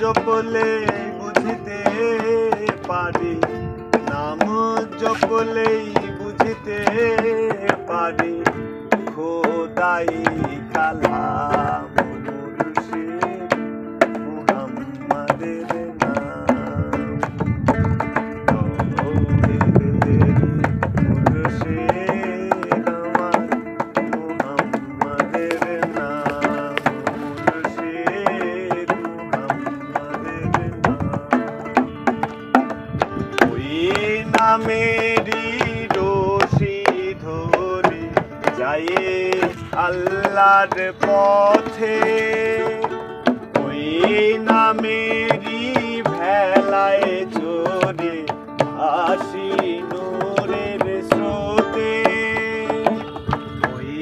জপলে বুঝিতে পারি। নাম জপলেই বুঝিতে পারি। খোদাই কালাম। নামেরই রশি ধরে যায় আল্লাহর পথে। ওই নামেরই ভেলায় চড়ে আসি নূরের স্রোতে। ওই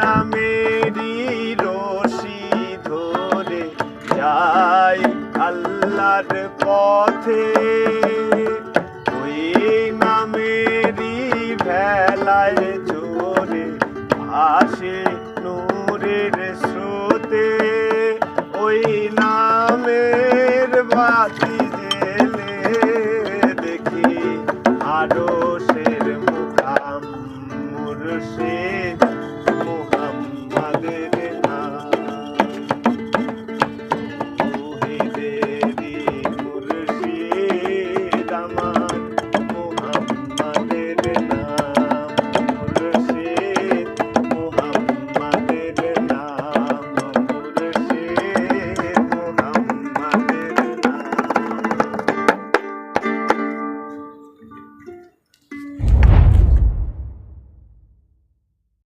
নামেরই রশি ধরে যাই আল্লাহর পথে। ভাসে নূরের স্রোতে ওই নামের বাতি জেলে দেখি আরও সের মুখাম মুরশে